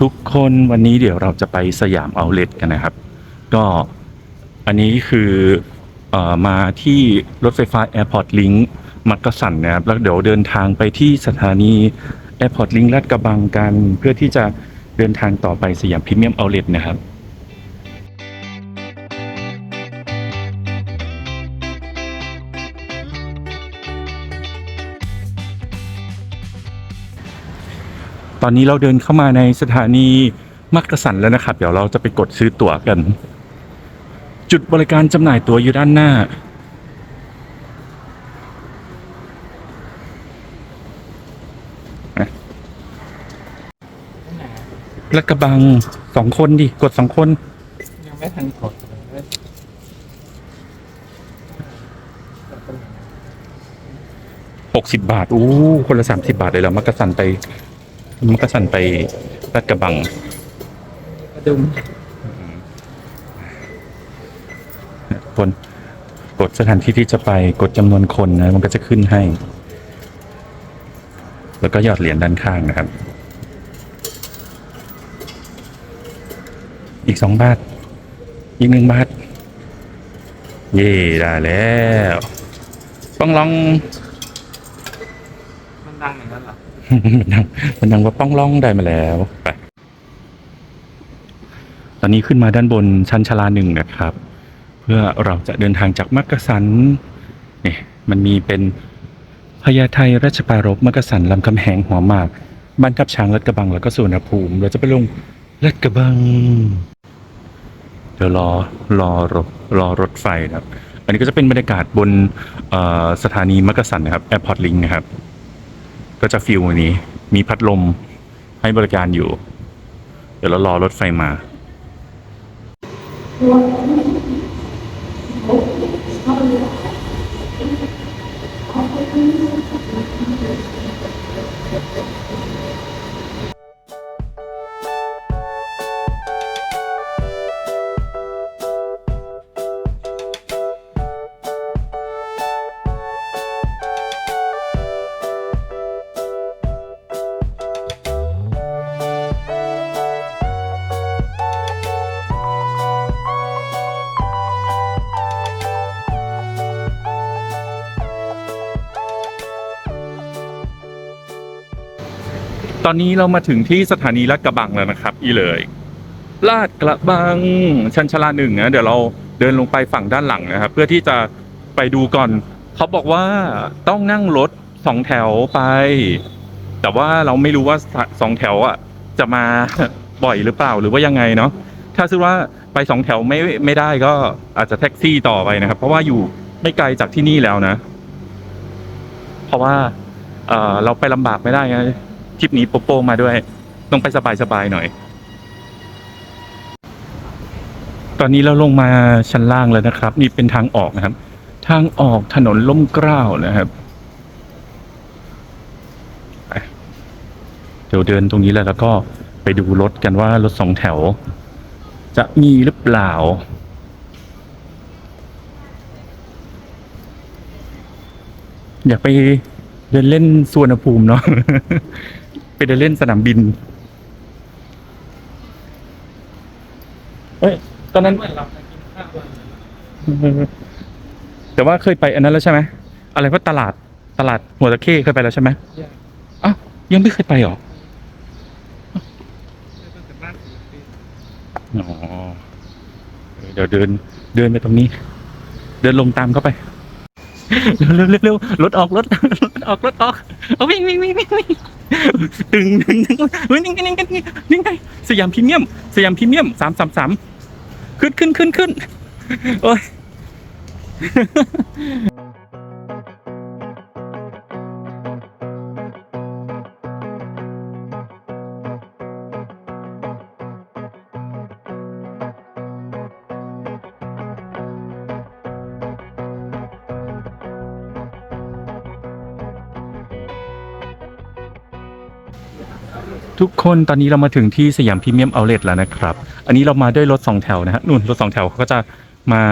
ทุกคนวันนี้เดี๋ยวเราจะไปสยามเอาเลทกันนะครับ ก็อันนี้คือออมาที่รถไฟฟ้า Airport Link มักกะสันนะครับ แล้วเดี๋ยวเดินทางไปที่สถานี Airport Link ลาดกระบังกัน เพื่อที่จะเดินทางต่อไปสยามพรีเมียมเอาเลทนะครับ ตอนนี้เราเดินเข้ามาในสถานีมักกะสันแล้วนะครับ เดี๋ยวเราจะไปกดซื้อตั๋วกัน จุดบริการจำหน่ายตั๋วอยู่ด้านหน้า และกระบังสองคนดิ กดสองคน ยังไม่ทันกดหกสิบบาท อู้ คนละสามสิบาทเลยเหรอมักกะสันไป มักกะสันไปลาดกระบังกระดุมคนกดสถานที่ที่จะไปกดจำนวนคนนะ มันก็จะขึ้นให้ แล้วก็หยอดเหรียญด้านข้างนะครับ อีกสองบาท อีกหนึ่งบาท เย่ได้แล้วป้องลอง มันดังอย่างนั้นเหรอ มันดังมันดังว่าป้องล่องได้มาแล้วไปตอนนี้ขึ้นมาด้านบนชั้นชลาหนึ่งนะครับ เพื่อเราจะเดินทางจากมักกะสันเนี่ยมันมีเป็นพญาไทราชปรารภมักกะสันลำคำแหงหัวหมากบ้านทับช้างลัดกระบังแล้วก็สุวรรณภูมิเราจะไปลงลัดกระบังเดี๋ยวรอรอรถรอรถไฟนะครับ อันนี้ก็จะเป็นบรรยากาศบนสถานีมักกะสันนะครับแอร์พอร์ตลิงนะครับ ก็จะฟิลนี้ มีพัดลมให้บริการอยู่ เดี๋ยวเรารอรถไฟมา ตอนนี้เรามาถึงที่สถานีลาดกระบังแล้วนะครับ อีเลยลาดกระบังชันชลาหนึ่งนะเดี๋ยวเราเดินลงไปฝั่งด้านหลังนะครับ เพื่อที่จะไปดูก่อน เขาบอกว่าต้องนั่งรถสองแถวไป แต่ว่าเราไม่รู้ว่าสองแถวอะจะมาบ่อยหรือเปล่าหรือว่ายังไงเนาะถ้าซื้อว่าไปสองแถวไม่ไม่ได้ก็อาจจะแท็กซี่ต่อไปนะครับ เพราะว่าอยู่ไม่ไกลจากที่นี่แล้วนะ เพราะว่าเเราไปลำบากไม่ได้ไง ทริปนี้โปโปมาด้วยต้องไปสบายๆหน่อย ตอนนี้เราลงมาชั้นล่างแล้วนะครับ นี่เป็นทางออกนะครับ ทางออกถนนล่มเกล้านะครับเดี๋ยวเดินตรงนี้แล้วแล้วก็ไปดูรถกันว่ารถสองแถว จะมีหรือเปล่าอยากไปเดินเล่นสวนภูมิเนาะ เดินเล่นสนามบิน เอ้ย ตอนนั้นเหมือนเราไปกินข้าวเลยแต่ว่าเคยไปอันนั้นแล้วใช่ไหม อะไรว่าตลาดตลาดหัวตะเข้เคยไปแล้วใช่ไหมยังอ้าวยังไม่เคยไปหรอไม่ต้องจากบ้านสี่ปีอ๋อเออเดี๋ยวเดินเดินไปตรงนี้ เดินลงตามเข้าไป เร็วเร็วเร็วเร็วรถออกรถรถออกรถออกเอาวิ่งวิ่งวิ่งวิ่งวิ่ง ตึงตึงตึงเฮ้ยนี่ไงนี่ไงนี่ไงสยามพรีเมียม สยามพรีเมียมสามสามสามขึ้นขึ้นขึ้นขึ้นโอ้ย ทุกคนตอนนี้เรามาถึงที่สยามพรีเมียมเอาเล t แล้วนะครับ อันนี้เรามาด้วยรถสองแถวนะฮะนู่นรถสองแถวเขาก็จะมา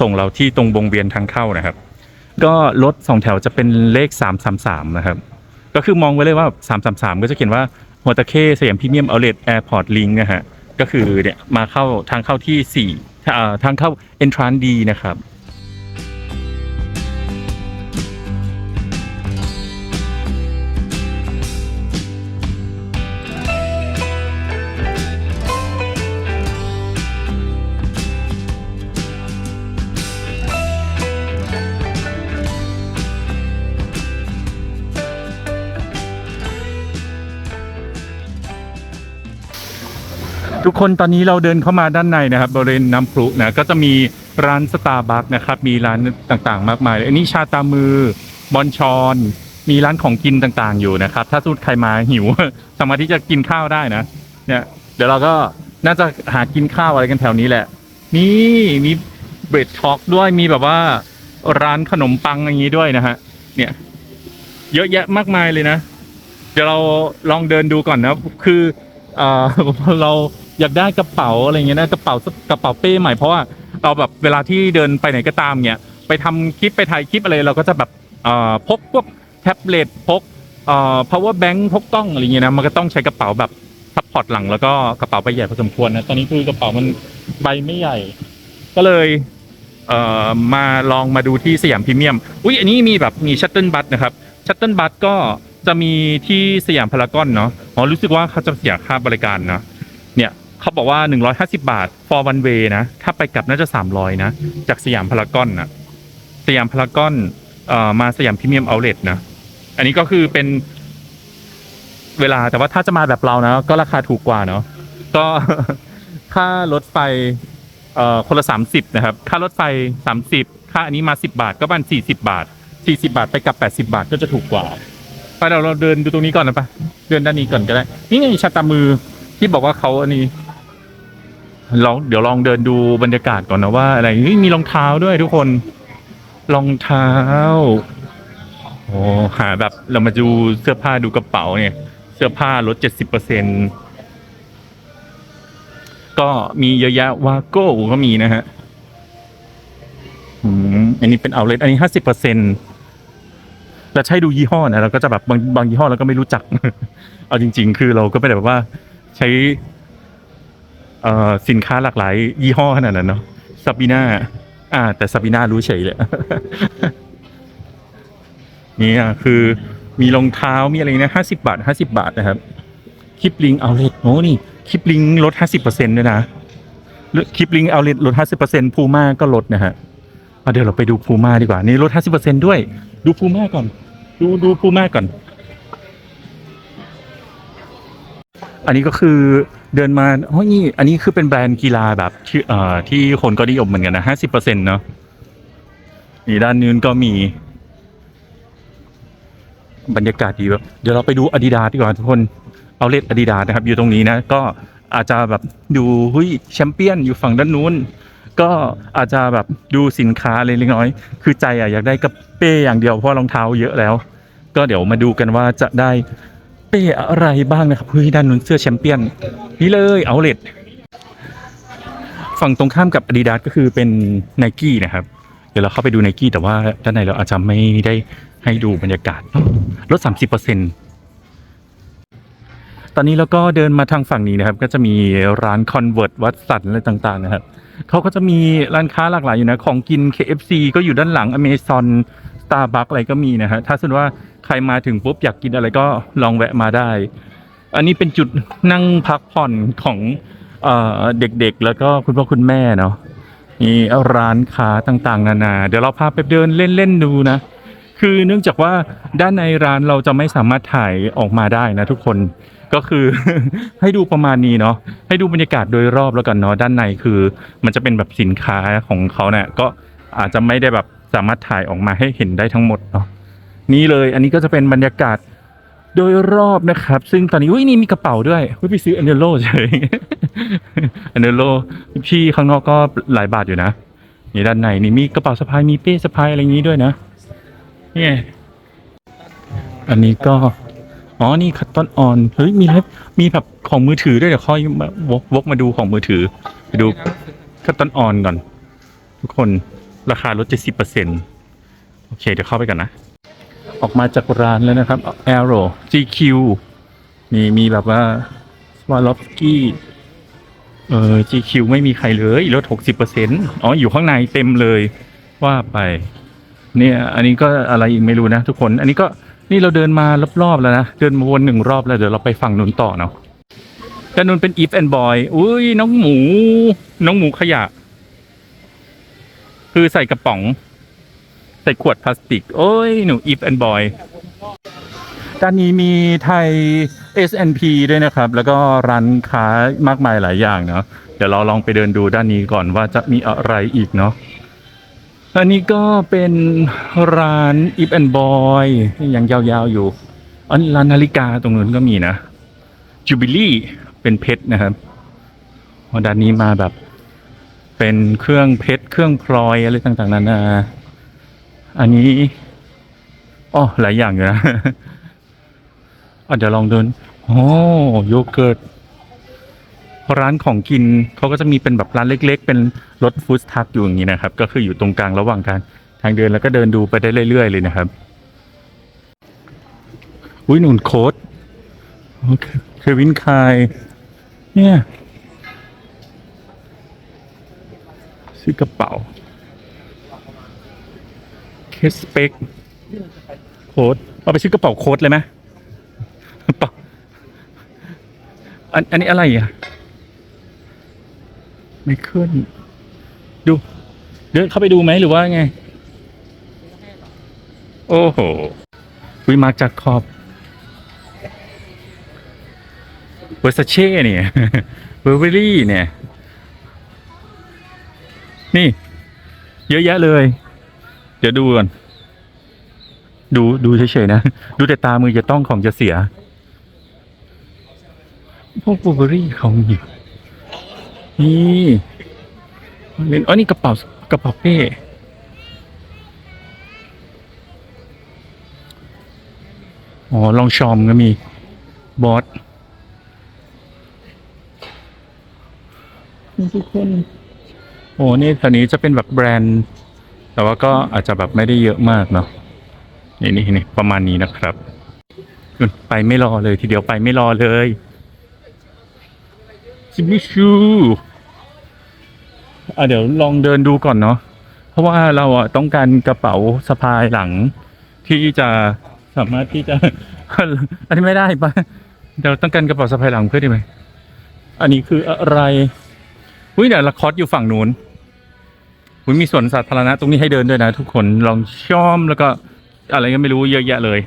ส่งเราที่ตรงวงเวียนทางเข้านะครับ ก็รถสองแถวจะเป็นเลขสามสามสามนะครับ ก็คือมองไว้เลยว่าสามสามสามก็จะเขียนว่าหัวตะเข้สยามพรีเมียมเอาเลทแอร์พอร์ตลิงนะฮะก็คือเนี่ยมาเข้าทางเข้าที่สี่ทางเข้า entrance D นะครับ ทุกคนตอนนี้เราเดินเข้ามาด้านในนะครับบริเวณน้ำพรุนะก็จะมีร้านสตาร์บัคนะครับมีร้านต่างๆ มากมายเลยอันนี้ชาตามือบอนชอน มีร้านของกินต่างๆอยู่นะครับ ถ้าสุดใครมาหิว สามารถที่จะกินข้าวได้นะเนี่ยเดี๋ยวเราก็น่าจะหากินข้าวอะไรกันแถวนี้แหละ นี่มีเบรดท็อกด้วยมีแบบว่าร้านขนมปังอย่างนี้ด้วยนะฮะเนี่ย เยอะแยะมากมายเลยนะ เดี๋ยวเราลองเดินดูก่อนนะ คือเออเรา อยากได้กระเป๋าอะไรเงี้ยนะกระเป๋ากระเป๋าเป้ใหม่เพราะว่าเราแบบเวลาที่เดินไปไหนก็ตามเนี่ยไปทำคลิปไปถ่ายคลิปอะไรเราก็จะแบบเออพกพวกแท็บเล็ตพกเอ่อ power bank พกกล้องอะไรเงี้ยนะมันก็ต้องใช้กระเป๋าแบบซัพพอร์ตหลังแล้วก็กระเป๋าใบใหญ่พอสมควรนะตอนนี้คือกระเป๋ามันใบไม่ใหญ่ ก็เลยเอ่อมาลองมาดูที่สยามพรีเมียมอุ้ยอันนี้มีแบบมีชัตเติลบัสนะครับชัตเติลบัสก็จะมีที่สยามพารากอนเนาะอ๋อรู้สึกว่าเขาจะเสียค่าบริการเนาะเนี่ย เขาบอกว่า 150 บาท for one way นะ ถ้าไปกลับน่าจะ 300 นะ จากสยามพารากอนนะสยามพารากอนเอ่อมาสยามพรีเมียมเอาเลทนะ อันนี้ก็คือเป็นเวลาแต่ว่าถ้าจะมาแบบเรานะ ก็ราคาถูกกว่าเนาะก็ ค่ารถไฟเอ่อคนละ 30 นะครับ ค่ารถไฟ 30 ค่าอันนี้มา 10 บาท ก็ประมาณ40 บาท 40 บาทไปกลับ 80 บาทก็จะถูกกว่าไปเดี๋ยวเราเดินดูตรงนี้ก่อนนะปะเดินด้านนี้ก่อนก็ได้ นี่ไงชาตามือที่บอกว่าเขาอันนี้ ลองเดี๋ยวลองเดินดูบรรยากาศก่อนนะว่า อะไรมีรองเท้าด้วยทุกคนรองเท้าโอ้หาแบบเรามาดูเสื้อผ้าดูกระเป๋าเนี่ย เสื้อผ้าลด70%ก็มีเยอะแยะวาโก้ก็มีนะฮะอืมอันนี้เป็นเอาเลทอันนี้ห้าสิบเปอร์เซ็นแต่ใช่ดูยี่ห้อนะเราก็จะแบบบางบางยี่ห้อเราก็ไม่รู้จัก เอาจริง ๆ คือเราก็ไม่ได้แบบว่าใช้ สินค้าหลากหลาย ยี่ห้อขนาดนั้นเนาะซาบีนาอ่า แต่ซาบีนารู้เฉยเลยนี่อะคือมีรองเท้ามีอะไรนะห้าสิบาทห้าสิบาทนะครับคลิปลิงเอาเลทโอ้นี่คลิปลิงลดห้าสิบเปอร์เซ็นต์ด้วยนะคลิปลิงเอาเลทลดห้าสิบเปอร์เซ็นต์พูม่าก็ลดนะฮะเดี๋ยวเราไปดูพูม่าดีกว่า นี่ลด50%ด้วย ดูพูม่าก่อน ดูดูพูม่าก่อน อันนี้ก็คือ เดินมาโอ้ยนี่อันนี้คือเป็นแบรนด์กีฬาแบบที่เอ่อที่คนก็นิยมเหมือนกันนะ50%เปอร์เซ็นาะนี่ด้านนู้นก็มี บรรยากาศดีแบบเดี๋ยวเราไปดูอาดิดาดีกว่าทุกคนเอาเลทอาดิดานะครับ อยู่ตรงนี้นะ ก็อาจจะแบบดูหุ้ยแชมเปี้ยนอยู่ฝั่งด้านนู้น ก็อาจจะแบบดูสินค้าเล็กน้อย คือใจอะอยากได้กระเป้อย่างเดียวเพราะรองเท้าเยอะแล้ว ก็เดี๋ยวมาดูกันว่าจะได้ ป้อะไรบ้างนะครับเฮ้ยด้านนู้นเสื้อแชมเปี้ยน นี่เลยเอาเลทฝั่งตรงข้ามกับ Adidas ก็คือเป็น n i กี้นะครับ เดี๋ยวเราเข้าไปดู n i กี้แต่ว่าด้านในเราอาจจะไม่ได้ให้ดูบรรยากาศลด 30%ตอนนี้เราก็เดินมาทางฝั่งนี้นะครับ ก็จะมีร้าน Convert วัดสันอะไรต่างๆนะครับเขาก็จะมีร้านค้าหลากหลายอยู่นะ ของกิน KFC ก็อยู่ด้านหลัง Amazon Starbucks อะไรก็มีนะฮะถ้าสมมติว่า ใครมาถึงปุ๊บอยากกินอะไรก็ลองแวะมาได้ อันนี้เป็นจุดนั่งพักผ่อนของเอเด็กๆ แล้วก็คุณพ่อคุณแม่เนาะนี่ร้านค้าต่างๆ นานา เดี๋ยวเราพาไปเดินเล่นๆดูนะ คือเนื่องจากว่าด้านในร้านเราจะไม่สามารถถ่ายออกมาได้นะทุกคนก็คือให้ดูประมาณนี้เนาะให้ดูบรรยากาศโดยรอบแล้วกันเนาะด้านในคือ มันจะเป็นแบบสินค้าของเขาเนี่ยก็อาจจะไม่ได้แบบสามารถถ่ายออกมาให้เห็นได้ทั้งหมดเนาะ นี่เลย อันนี้ก็จะเป็นบรรยากาศโดยรอบนะครับ ซึ่งตอนนี้อุ้ยนี่มีกระเป๋าด้วยอุ้ยไปซื้ออันเดโลเฉยอันเดโลพี่ข้างนอกก็หลายบาทอยู่นะนี่ด้านในนี่มีกระเป๋าสะพายมีเป้สะพายอะไรอย่างนี้ด้วยนะนี่ไงอันนี้ก็อ๋อนี่คัตตอนออนเฮ้ยมีอะไรมีแบบของมือถือด้วยเดี๋ยวค่อยมาวกวกมาดูของมือถือไปดูคัตตอนออนก่อน ทุกคนราคาลด70%โอเคเดี๋ยวเข้าไปกันนะ ออกมาจากร้านแล้วนะครับ Arrow GQ มีมีแบบว่าวาลอฟสกี้เออ GQ ไม่มีใครเลยลดหกสิบเปอร์เซ็นต์อ๋อ อยู่ข้างในเต็มเลยว่าไป เนี่ย อันนี้ก็อะไรอีกไม่รู้นะทุกคน อันนี้ก็นี่เราเดินมารอบๆแล้วนะ เดินมาวนหนึ่งรอบแล้วเดี๋ยวเราไปฝั่งนู้นต่อเนาะด้านนู้นเป็น if and boy อุ้ยน้องหมู น้องหมูขยะ คือใส่กระป๋อง ใส่ขวดพลาสติก โอ้ย หนู if and boy ด้านนี้มีไทย S&P ด้วยนะครับ แล้วก็ร้านค้ามากมายหลายอย่างเนาะเดี๋ยวเราลองไปเดินดูด้านนี้ก่อนว่าจะมีอะไรอีกเนาะอันนี้ก็เป็นร้าน If and Boy ยังยาวๆอยู่อันร้านนาฬิกาตรงนู้นก็มีนะ Jubilee เป็นเพชรนะครับด้านนี้มาแบบ เป็นเครื่องเพชรเครื่องพลอยอะไรต่างๆนานา อันนี้อ๋อหลายอย่างอยู่นะอะเดี๋ยวลองเดินโอ้โยเกิร์ตร้านของกินเขาก็จะมีเป็นแบบร้านเล็ก ๆ เป็นรถฟู้ดทักอยู่อย่างนี้นะครับ ก็คืออยู่ตรงกลางระหว่างทางทางเดินแล้วก็เดินดูไปได้เรื่อยๆเลยนะครับอุ้ยหนุนโค้ดโอเคเควินคายเนี่ยซื้อกระเป๋า สเปกโค้ดเอาไปซื้อกระเป๋าโค้ดเลยไหมกระเป๋าอันอันนี้อะไรอะ ไม่ขึ้น ดู เดินเข้าไปดูไหมหรือว่าไง โอ้โหวิมาร์คจากขอบเวอร์ซาเช่เนี่ยเบอร์เวอรี่เนี่ย นี่ เยอะแยะเลย เดี๋ยวดูก่อนดูดูเฉยๆนะ ดูแต่ตามือจะต้องของจะเสีย พวกเบอร์เวอรี่เขามีนี่เล่นอ๋อนี่กระเป๋ากระเป๋าเป้อ๋อลองชอมก็มีบอสนี่ทุกคนโอ้นี่แถวนี้จะเป็นแบบแบรนด์ แต่ว่าก็อาจจะแบบไม่ได้เยอะมากเนาะนี่นี่นี่ประมาณนี้นะครับนู่นไปไม่รอเลยทีเดียวไปไม่รอเลยจิมิชูอะเดี๋ยวลองเดินดูก่อนเนาะเพราะว่าเราอะต้องการกระเป๋าสะพายหลัง ที่จะสามารถที่จะ อันนี้ไม่ได้ปะเดี๋ยวต้องการกระเป๋าสะพายหลังเพื่อดีไหมอันนี้คืออะไรอุ้ยเดี๋ยวละคอสอยู่ฝั่งนู้น อุ้ยมีสวนสาธารณะตรงนี้ให้เดินด้วยนะทุกคนลองชอมแล้วก็อะไรก็ไม่รู้เยอะแยะเลย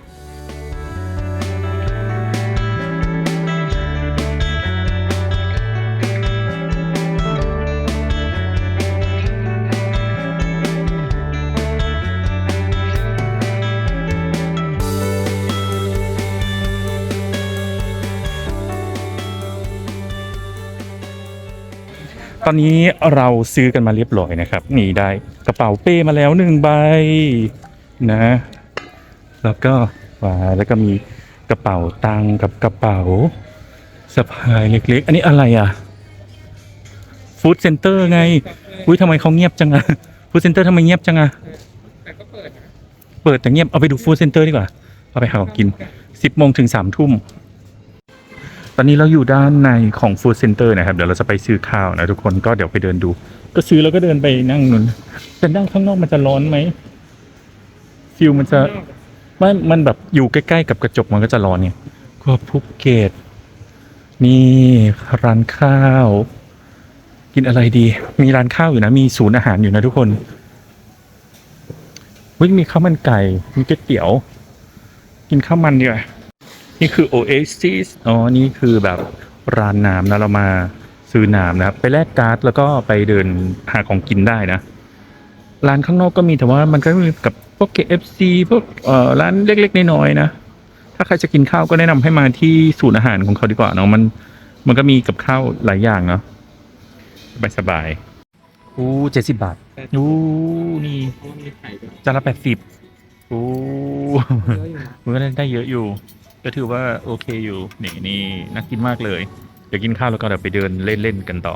ตอนนี้เราซื้อกันมาเรียบร้อยนะครับ นี่ได้กระเป๋าเป้มาแล้วหนึ่งใบนะ แล้วก็ว่าแล้วก็มีกระเป๋าตังกับกระเป๋าสะพายเล็กๆ อันนี้อะไรอะฟู้ดเซ็นเตอร์ไงอุ้ยทำไมเขาเงียบจังอะฟู้ดเซ็นเตอร์ทำไมเงียบจังอะแต่ก็เปิดนะเปิดแต่เงียบเอาไปดูฟู้ดเซ็นเตอร์ดีกว่า เอาไปหาของกินสิบโมงถึงสามทุ่ม อนนี้เราอยู่ด้านในของฟู้ดเซ็นเตอร์นะครับ เดี๋ยวเราจะไปซื้อข้าวนะทุกคนก็เดี๋ยวไปเดินดู ก็ซื้อแล้วก็เดินไปนั่งนู่นแต่นั่งข้างนอกมันจะร้อนไหมฟิลมันจะไม่มันแบบอยู่ใกล้ๆกับกระจกมันก็จะร้อนไงก็ภูเก็ตนี่ร้านข้าว กินอะไรดี มีร้านข้าวอยู่นะ มีศูนย์อาหารอยู่นะทุกคนเฮ้ยมีข้าวมันไก่มีก๋วยเตี๋ยว กินข้าวมันดีกว่า นี่คือ Oasis อ๋อ นี่คือแบบร้านน้ำนะเรามาซื้อน้ำนะครับ ไปแลกการ์ดแล้วก็ไปเดินหาของกินได้นะ ร้านข้างนอกก็มีแต่ว่ามันก็มีกับพวก KFC พวกเอ่อร้านเล็กๆน้อยๆนะ ถ้าใครจะกินข้าวก็แนะนำให้มาที่ศูนย์อาหารของเขาดีกว่าเนาะมันมันก็มีกับข้าวหลายอย่างเนาะสบายสบายๆอู้เจ็ดสิบบาทอู้นี่เพราะว่ามีไข่ด้วยจานละแปดสิบอู้เยอะอยู่มันก็ได้เยอะอยู่ ก็ถือว่าโอเคอยู่ นี่นี่น่ากินมากเลย เดี๋ยวกินข้าวแล้วก็เดี๋ยวไปเดินเล่นเล่นกันต่อ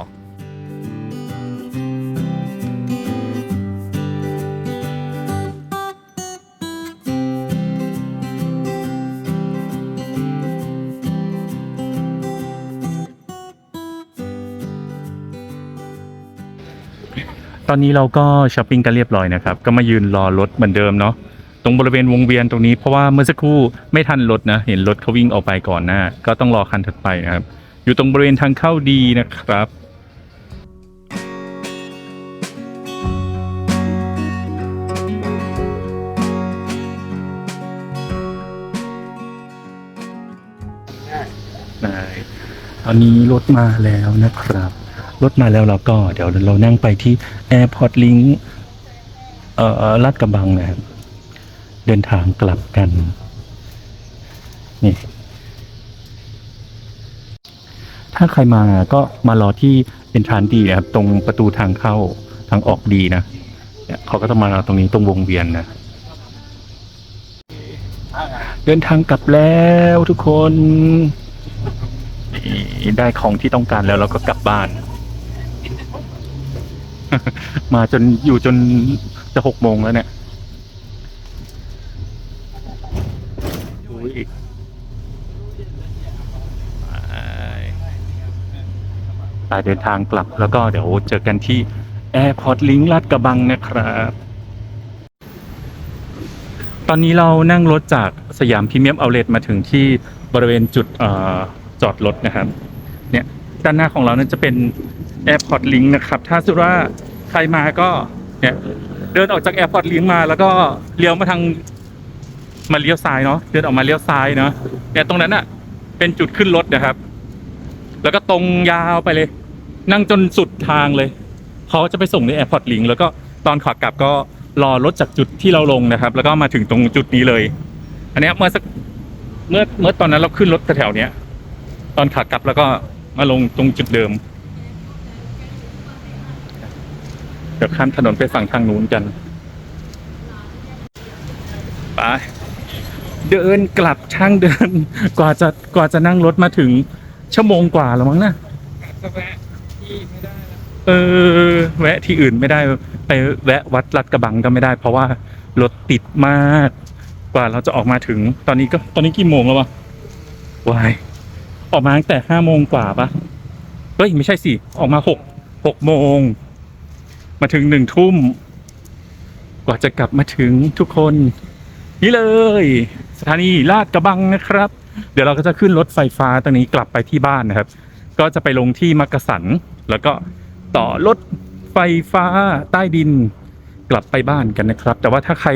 ตอนนี้เราก็ช้อปปิ้งกันเรียบร้อยนะครับ ก็มายืนรอรถเหมือนเดิมเนาะ ตรงบริเวณวงเวียนตรงนี้เพราะว่าเมื่อสักครู่ไม่ทันรถนะ เห็นรถเขาวิ่งออกไปก่อนหน้า ก็ต้องรอคันถัดไปนะครับ อยู่ตรงบริเวณทางเข้าดีนะครับตอนนี้รถมาแล้วนะครับ รถมาแล้วเราก็เดี๋ยวเรานั่งไปที่ Airport Link เอ่อลาดกระบังนะครับ เดินทางกลับกัน นี่ ถ้าใครมาก็มารอที่เป็นทรานดีนะครับ ตรงประตูทางเข้าทางออกดีนะเนี่ยเขาก็ต้องมารอตรงนี้ตรงวงเวียนนะเดินทางกลับแล้วทุกคนได้ของที่ต้องการแล้วเราก็กลับบ้าน มาจนอยู่จนจะหกโมงแล้วเนี่ยอุ้ยไป ไปเดินทางกลับ แล้วก็เดี๋ยวเจอกันที่ Airport Link ลาดกระบังนะครับ ตอนนี้เรานั่งรถจากสยามพรีเมียมเอาเลทมาถึงที่บริเวณจุดออจอดรถนะครับ เนี่ยด้านหน้าของเรานั้นจะเป็น Airport Link นะครับ ถ้าสมมุติว่าใครมาก็เนี่ยเดินออกจาก Airport Link มา แล้วก็เลี้ยวมาทางมาเลี้ยวซ้ายเนาะเดินออกมาเลี้ยวซ้ายเนาะเนี่ยตรงนั้นอะเป็นจุดขึ้นรถนะครับ แล้วก็ตรงยาวไปเลย นั่งจนสุดทางเลย เขาจะไปส่งใน Airport Link แล้วก็ตอนขากลับก็รอรถจากจุดที่เราลงนะครับ แล้วก็มาถึงตรงจุดนี้เลย อันนี้เมื่อสักเมื่อเมื่อตอนนั้นเราขึ้นรถแถวเนี้ย ตอนขากลับแล้วก็มาลงตรงจุดเดิม เดี๋ยวข้ามถนนไปฝั่งทางนู้นกันไปเดินกลับช่างเดิน กว่าจะกว่าจะนั่งรถมาถึงชั่วโมงกว่าแล้วมั้งนะ ที่ไม่ได้แล้วเออ แวะที่อื่นไม่ได้ ไปแวะวัดลาดกระบังก็ไม่ได้ เพราะว่ารถติดมากกว่าเราจะออกมาถึง ตอนนี้ก็ตอนนี้กี่โมงแล้ววะวายออกมาตั้งแต่ห้าโมงกว่าปะเฮ้ยไม่ใช่สิออกมาหกหกโมง มาถึงหนึ่งทุ่ม กว่าจะกลับมาถึงทุกคน นี่เลย สถานีลาดกระบังนะครับ เดี๋ยวเราก็จะขึ้นรถไฟฟ้าตรงนี้กลับไปที่บ้านนะครับ ก็จะไปลงที่มักกะสัน แล้วก็ต่อรถไฟฟ้าใต้ดินกลับไปบ้านกันนะครับ แต่ว่าถ้าใคร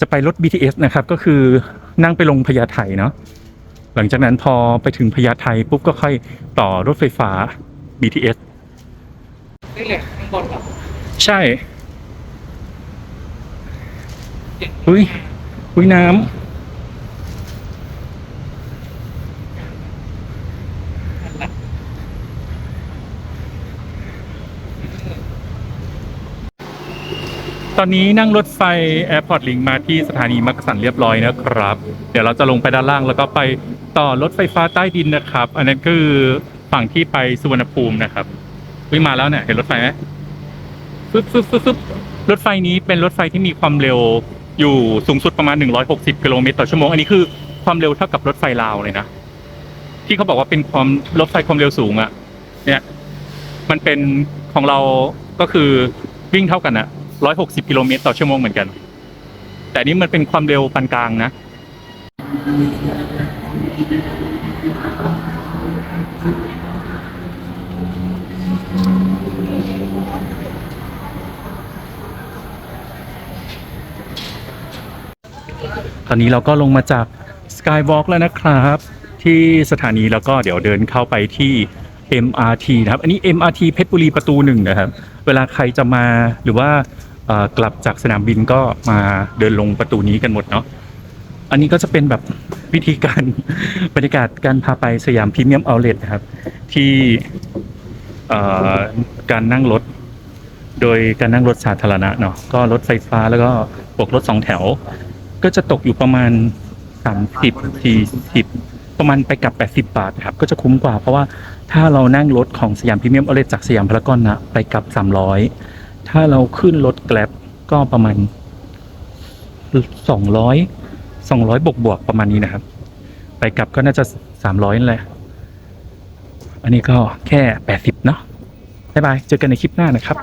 จะไปรถ BTS นะครับ ก็คือนั่งไปลงพญาไทเนาะหลังจากนั้นพอไปถึงพญาไทปุ๊บก็ค่อยต่อรถไฟฟ้า BTS นี่แหละข้างบนแบบใช่อุ้ยอุ้ยน้ำ ตอนนี้นั่งรถไฟ Airport Link มาที่สถานีมักกะสันเรียบร้อยนะครับ เดี๋ยวเราจะลงไปด้านล่างแล้วก็ไปต่อรถไฟฟ้าใต้ดินนะครับ อันนั้นคือฝั่งที่ไปสุวรรณภูมินะครับวิ่งมาแล้วเนี่ยเห็นรถไฟไหมฟึบฟึบฟึบฟึบรถไฟนี้เป็นรถไฟที่มีความเร็วอยู่สูงสุดประมาณ 160 กิโลเมตรต่อชั่วโมง อันนี้คือความเร็วเท่ากับรถไฟลาวเลยนะ ที่เขาบอกว่าเป็นความรถไฟความเร็วสูงอะเนี่ย มันเป็นของเราก็คือวิ่งเท่ากันอะ 160 กิโลเมตรต่อชั่วโมงเหมือนกัน แต่นี้มันเป็นความเร็วปานกลางนะ ตอนนี้เราก็ลงมาจาก Skywalk แล้วนะครับ ที่สถานีแล้วก็เดี๋ยวเดินเข้าไปที่ MRT นะครับ อันนี้ MRT เพชรบุรีประตูหนึ่งนะครับ เวลาใครจะมาหรือว่า กลับจากสนามบินก็มาเดินลงประตูนี้กันหมดเนาะอันนี้ก็จะเป็นแบบวิธีการบรรยากาศการพาไปสยามพรีเมียมเอาเลทนะครับ ที่การนั่งรถ โดยการนั่งรถสาธารณะเนาะก็รถไฟฟ้าแล้วก็บวกรถสองแถว ก็จะตกอยู่ประมาณสามสิบถีสิบประมาณไปกลับแปดสิบาทครับ ก็จะคุ้มกว่าเพราะว่าถ้าเรานั่งรถของสยามพรีเมียมเอาเลจากสยามพารากอนนะไปกลับสามร้อย ถ้าเราขึ้นรถแกลบก็ประมาณสองร้อยสองร้อยบวกบวกประมาณนี้นะครับ ไปกลับก็น่าจะสามร้อยนั่นแหละ อันนี้ก็แค่แปดสิบเนาะบ๊ายบาย เจอกันในคลิปหน้านะครับ